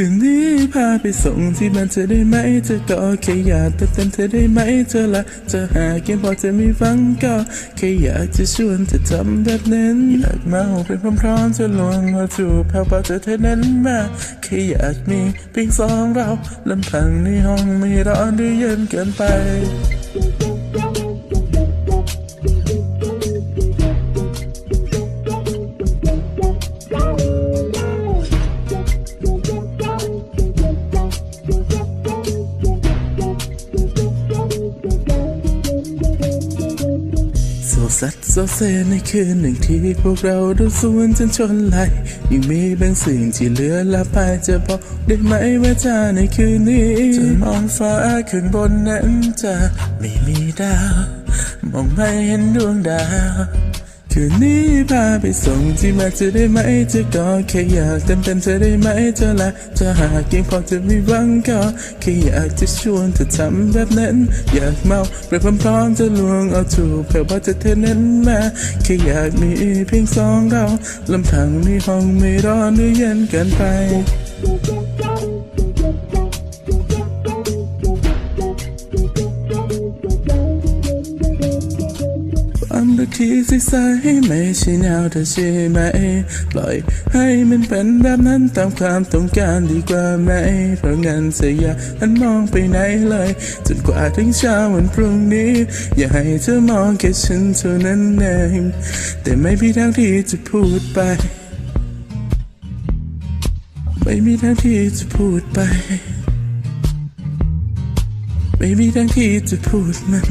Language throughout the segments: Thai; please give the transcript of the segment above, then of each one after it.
คืนนี้พาไปส่งที่บ้านเธอได้ไหม เธอก็แค่อยากเติมเต็มเธอได้ไหม เธอละจะหาเกมพอจะมีฟังก็แค่อยากจะชวนเธอทำแบบนั้นอยากเมาเป็นพร้อมๆจะลวงมาจูบแผ่วเบาเธอเท่านั้นมาแค่อยากมีเพียงสองเราลำพังในห้องไม่ร้อนหรือเย็นเกินไป สัตว์โซเซในคืนหนึ่งที่พวกเราดูสวนจนชนไหลยังมีบางสิ่งที่เหลือละไปจะบอกได้ไหมว่าจะในคืนนี้จะมองฟ้าขึ้นบนนั้นจะไม่มีดาว มองไม่เห็นดวงดาว คืนนี้พาไปส่งที่มาจะได้ไหมจะก็แค่อยากเต็มเต็มเธอได้ไหมเธอละจะหากเพียงพอจะมีหวังก็แค่อยากจะชวนเธอทำแบบนั้น อยากเมาไปพร้อมๆจะลวงเอาจูบเพื่อว่าจะเธอนั้นมาแค่อยากมีเพียงสองเราลำพังในห้องไม่ร้อนหรือเย็นเกินไป ความรักที่ใสๆไม่ใช่แนวเธอใช่ไหม ปล่อยให้มันเป็นแบบนั้นตามความต้องการดีกว่าไหม เพราะงั้นเสียอย่าหันมองไปไหนเลย จนกว่าถึงเช้าวันพรุ่งนี้ อย่าให้เธอมองแค่ฉันเท่านั้นเองแต่ไม่มีทางที่จะพูดไป ไม่มีทางที่จะพูดไป ไม่มีทางที่จะพูดมัน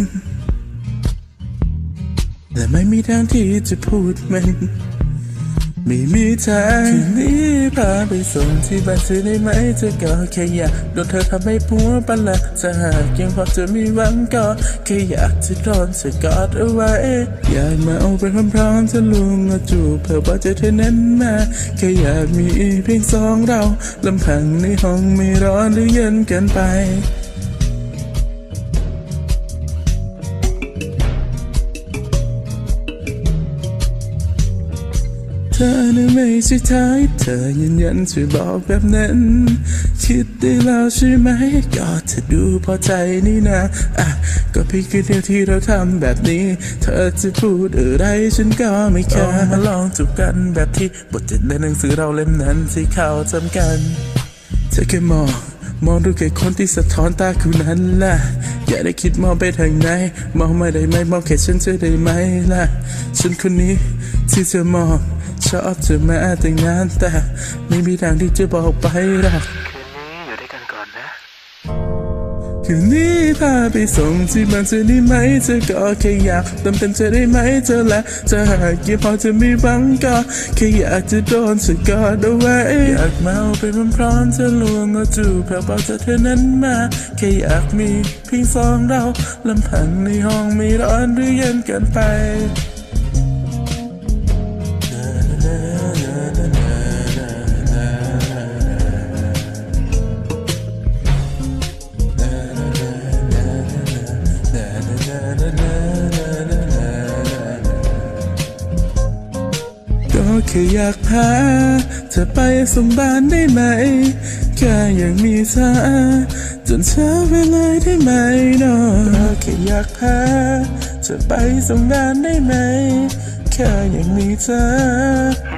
และไม่มีทางที่จะพูดมันไม่มีทางคืนนี้พาไปส่งที่บ้านเธอได้ไหมเธอก็แค่อยากโดนเธอทำให้ผัวปันละจะหากยังพอจะมีหวังก็แค่อยากจะโดนเธอกอดเอาไว้ อยากมาเอาไปพร้อมๆจะลุงมาจูบเพื่อว่าจะเธอนั้นมาแค่อยากมีเพียงสองเราลำพังในห้องไม่ร้อนหรือเย็นเกินไป ธอน่ะไม่ใช่ท้ายเธอยืนยันช่วยบอกแบบนั้น คิดได้แล้วใช่ไหม ก็เธอดูพอใจนี่นะ อะ ก็เพียงแค่เดียวที่เราทำแบบนี้ เธอจะพูดอะไรฉันก็ไม่แคร์มาลองจูบกันแบบที่บทจะในหนังสือเราเล่มนั้นที่เขาจำกัน เธอแค่มอง มองดูแค่คนที่สะท้อนตาคือนั้นล่ะ อย่าได้คิดมองไปทางไหน มองไม่ได้ไหมมองแค่ฉันจะได้ไหมล่ะ ฉันคนนี้ที่เธอมองชอบเธอมาแต่งงานแต่ไม่มีทางที่จะบอกไปหรอก คืนนี้พาไปส่งที่บ้านเธอได้ไหมเธอก็แค่อยากเติมเต็มเธอได้ไหมเธอและจะหากยังพอจะมีหวังก็แค่อยากจะโดนสกอดเอาไว้อยากเมาไปพร้อมๆจะลวงเอาจูบแผ่วเบาจากเธอนั้นมาแค่อยากมีเพียงสองเราลำพังในห้องไม่ร้อนหรือเย็นเกินไป แค่อยากพาเธอไปสมบานได้ไหม แค่อยากมีเธอจนเช้าไปเลยได้ไหมเนาะแค่อยากพาเธอไปสมบานได้ไหม แค่อยากมีเธอ